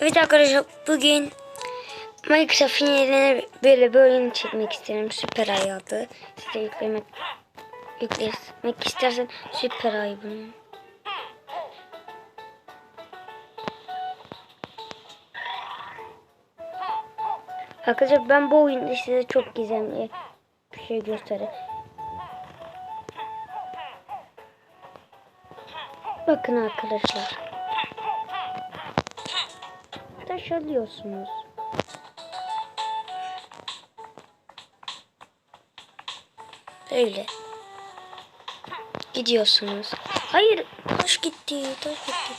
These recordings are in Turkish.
Evet arkadaşlar bugün Minecraft'ın yerine böyle oyun çekmek istiyorum. Süper hayatı. Size yüklemek yüklemek istersen süper ay bunu. Arkadaşlar ben bu oyunda size çok gizemli bir şey göstereyim. Bakın arkadaşlar. Taş alıyorsunuz. Böyle. Gidiyorsunuz. Hayır, taş gitti, taş gitti, taş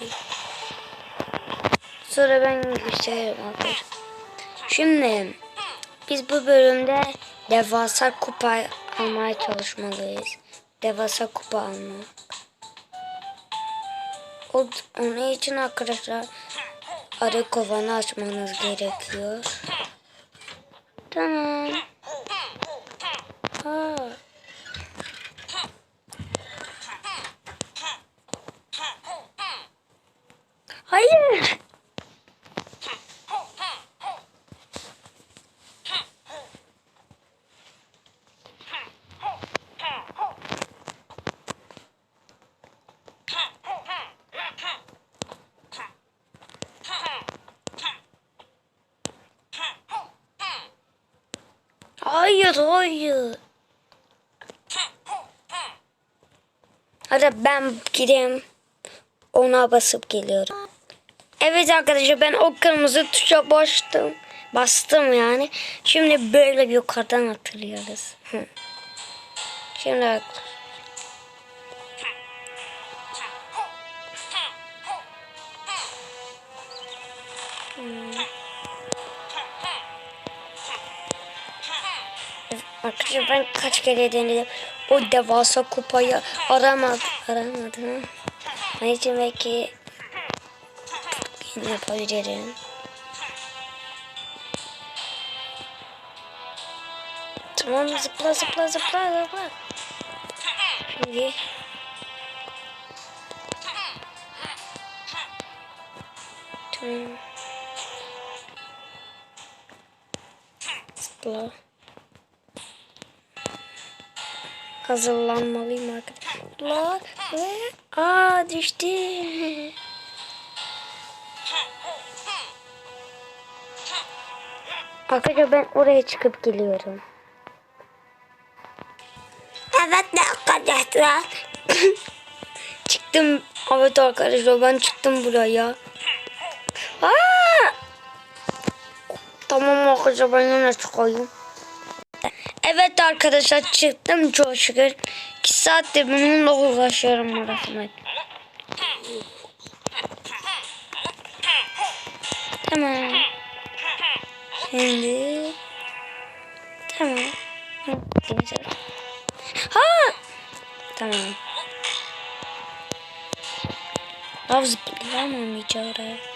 gitti. Sonra ben gösteririm arkadaşlar. Şimdi biz bu bölümde devasa kupa almaya çalışmalıyız. Devasa kupa almak. O, onun için arkadaşlar arı kovanı açmanız gerekiyor. Tamam. Hayır, hayır. Hadi ben gideyim. Ona basıp geliyorum. Evet arkadaşlar ben o kırmızı tuşa bastım. Bastım yani. Şimdi böyle yukarıdan hatırlıyoruz. Hı. Şimdi arkadaşlar. Arkadaşlar ben kaç kere denedim. O devasa kupayı aramadım. Aramadım. Onun için belki yapabilirim. Tamam zıpla zıpla zıpla zıpla. Şimdi Tamam. Zıpla. Hazırlanmalıyım arkadaşlar. Aa düştü. Arkadaşlar ben oraya çıkıp geliyorum. Evet arkadaşlar. çıktım. Evet arkadaşlar ben çıktım buraya. Aa! Tamam arkadaşlar ben yine çıkayım. Arkadaşlar çıktım çok şükür. 2 saattir bununla uğraşıyorum arasında. Tamam. Şimdi tamam. Ha! Tamam. Lav zıplayamam hiç oraya.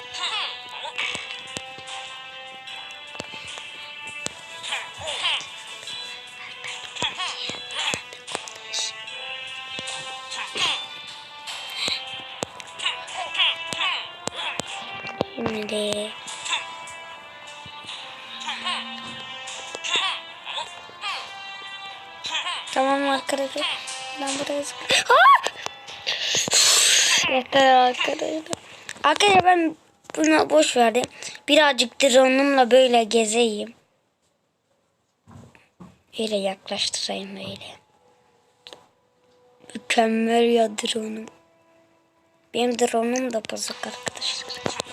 Şimdi Tamam arkadaşlar. Ben buraya! Yeter arkadaşlar. Arkadaşlar ben buna boş verdim. Birazcık drone'umla böyle gezeyim. Böyle yaklaştırayım böyle. Mükemmel ya drone'um. Benim drone'um da bozuk arkadaşlar.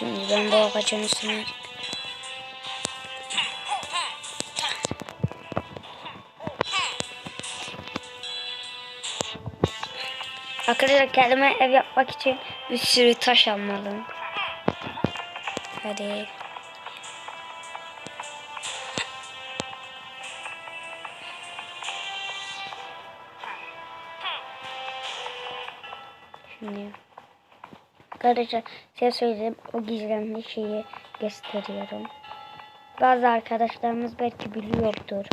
Şimdi ben bu ağacın üstüne Arkadaşlar kendime ev yapmak için bir sürü taş almalıyım. Hadi. Şimdi. Arkadaşlar size söyleyeyim o gizemli şeyi gösteriyorum. Bazı arkadaşlarımız belki biliyordur.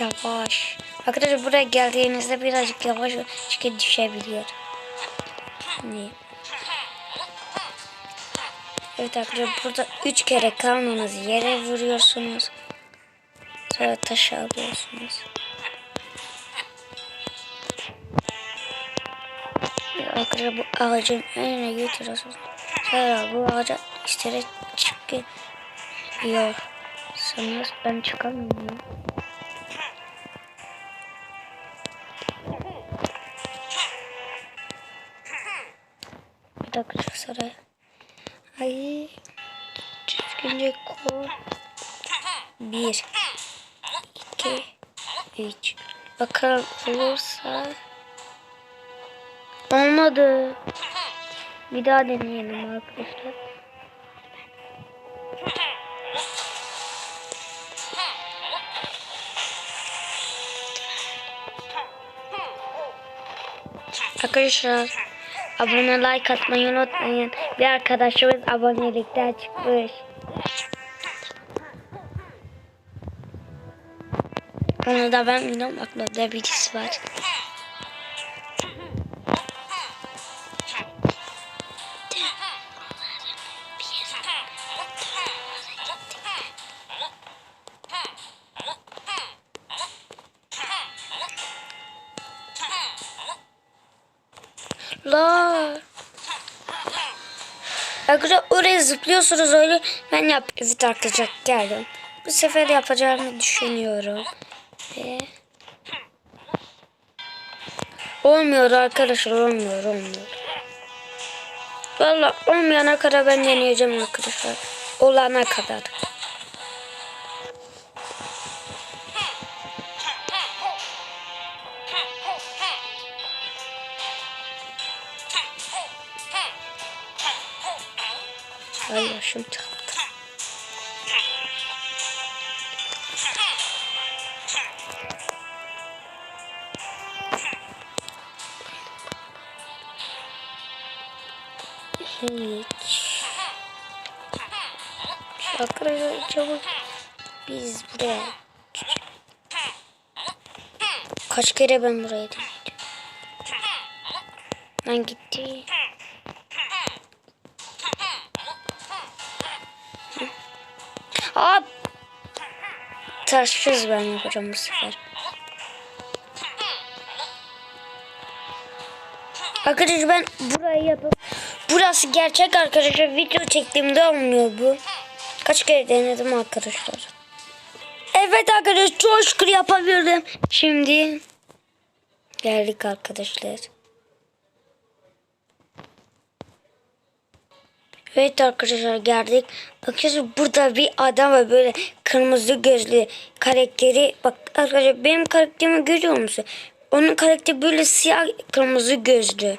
Yavaş. Arkadaşlar buraya geldiğinizde birazcık yavaş çünkü düşebiliyor. Niye? Evet arkadaşlar burada üç kere kalmanızı yere vuruyorsunuz. Sonra taş alıyorsunuz. Arkadaşlar bu ağacın önüne getiriyorsunuz. Sonra bu ağaca istere çıkıyorsunuz. Ben çıkamıyorum. Bir dakika sonra. Ay. Düzgünce koy. Bir. iki, Üç. Bakalım olursa. Olmadı. Bir daha deneyelim arkadaşlar. Arkadaşlar abone like atmayı unutmayın. Bir arkadaşımız abonelikten çıkmış. Onu da ben bilmiyorum. Aklımda birisi var. La. Arkadaşlar oraya zıplıyorsunuz öyle. Ben yap. Evet arkadaşlar geldim. Bu sefer yapacağımı düşünüyorum. Ve... Olmuyor arkadaşlar olmuyor olmuyor. Valla olmayana kadar ben deneyeceğim arkadaşlar. Olana kadar. Başım çarptı. Hiç. Arkadaşlar çabuk. Biz buraya. Kaç kere ben buraya denedim. Ben gitti. Hop. Taşsız ben yapacağım bu sefer. Arkadaşlar ben burayı yapıp burası gerçek arkadaşlar video çektiğimde olmuyor bu. Kaç kere denedim arkadaşlar. Evet arkadaşlar çok şükür yapabildim. Şimdi geldik arkadaşlar. Evet arkadaşlar geldik. Bakıyorsunuz burada bir adam var böyle kırmızı gözlü karakteri. Bak arkadaşlar benim karakterimi görüyor musun? Onun karakteri böyle siyah kırmızı gözlü.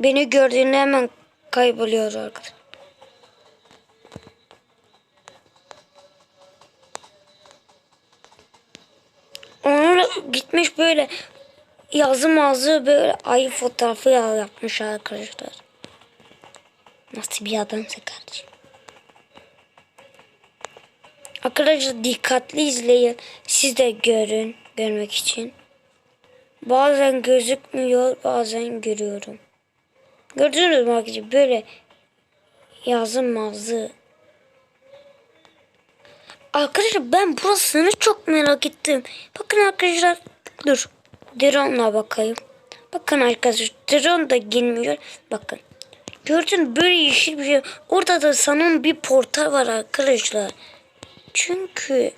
Beni gördüğünde hemen kayboluyor arkadaşlar. Onunla gitmiş böyle yazı mazı böyle ayı fotoğrafı yapmış arkadaşlar. Nasıl bir adamsa kardeşim. Arkadaşlar dikkatli izleyin. Siz de görün. Görmek için. Bazen gözükmüyor. Bazen görüyorum. Gördünüz mü arkadaşlar? Böyle yazı mazı. Arkadaşlar ben burasını çok merak ettim. Bakın arkadaşlar. Dur. Drone'la bakayım. Bakın arkadaşlar. Drone da girmiyor. Bakın. Gördün böyle yeşil bir şey. Orada da sanırım bir portal var arkadaşlar. Çünkü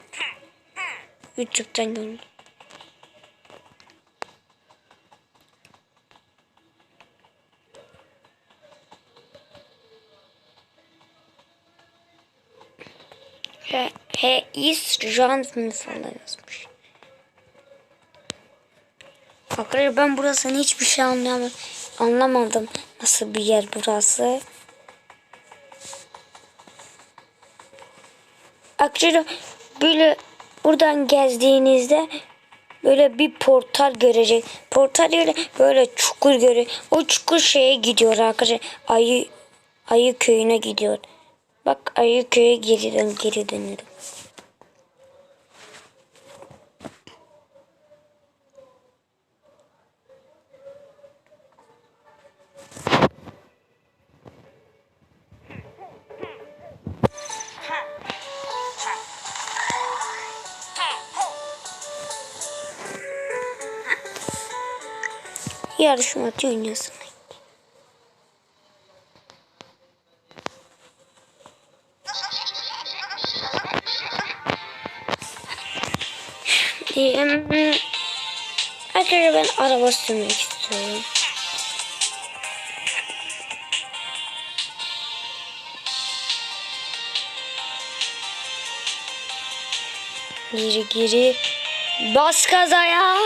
YouTube'dan gördüm. He, he is mi falan yazmış. Arkadaşlar ben burasını hiçbir şey anlayamadım. Anlamadım nasıl bir yer burası. Arkadaşlar böyle buradan gezdiğinizde böyle bir portal görecek. Portal öyle böyle çukur görüyor. O çukur şeye gidiyor arkadaşlar. Ayı ayı köyüne gidiyor. Bak ayı köye geri dön geri dönelim. Yarışma dünyasına. Diyeyim. Arkadaşlar ben araba sürmek istiyorum. Giri giri. Bas kazaya.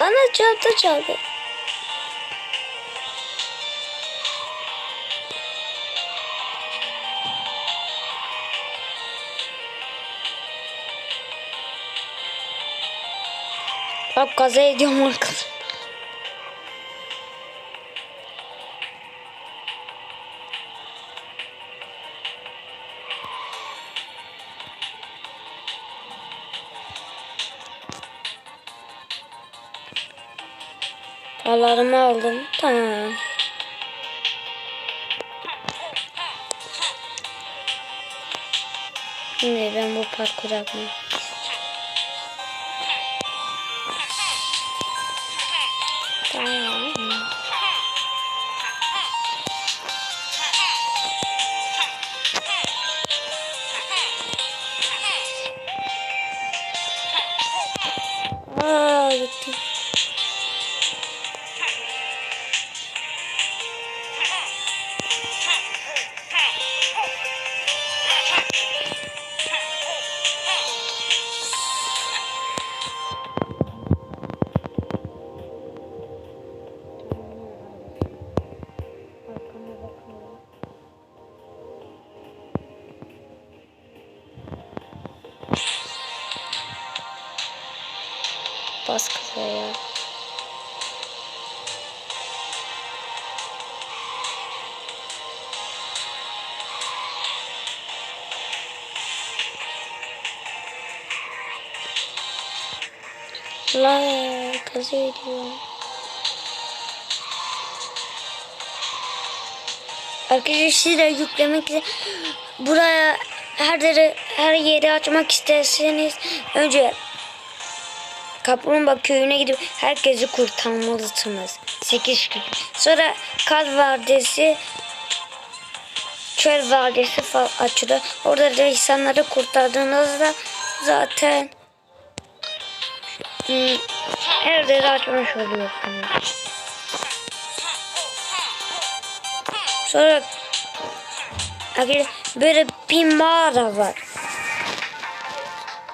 Bana çarptı çarptı. Bak kaza ediyorum arkadaşlar. Paralarımı aldım. Tamam. Şimdi ben bu parkuru yapmayayım. La kaza ediyor. Arkadaşlar de yüklemek buraya her yeri, her yeri açmak isterseniz önce Kaplumbağa köyüne gidip herkesi kurtarmalısınız. 8 gün. Sonra Kaz Vadisi Çöl Vadisi açılır. Orada da insanları kurtardığınızda zaten hmm, her yeri açmış oluyorsunuz. Sonra böyle bir mağara var.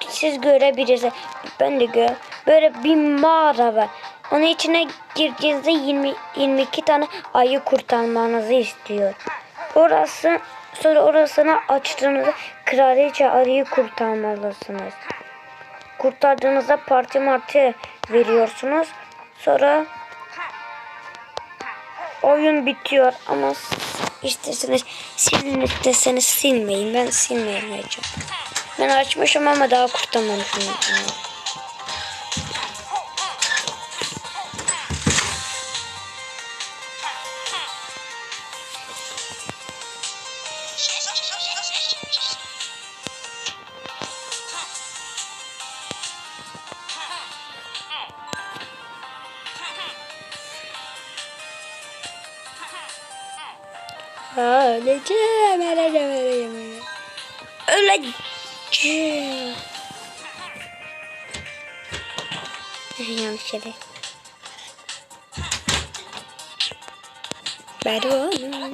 Siz görebilirsiniz. Ben de gör. Böyle bir mağara var. Onun içine girdiğinizde 20 22 tane ayı kurtarmanızı istiyor. Orası sonra orasını açtığınızda kraliçe arıyı kurtarmalısınız. Kurtardığınızda parti marti veriyorsunuz. Sonra oyun bitiyor ama isterseniz silin isterseniz silmeyin. Ben silmeyeceğim. Ben açmışım ama daha kurtarmamışım. Öleceğim, öleceğim, öleceğim. Öleceğim. Yanlış yere. Ben onu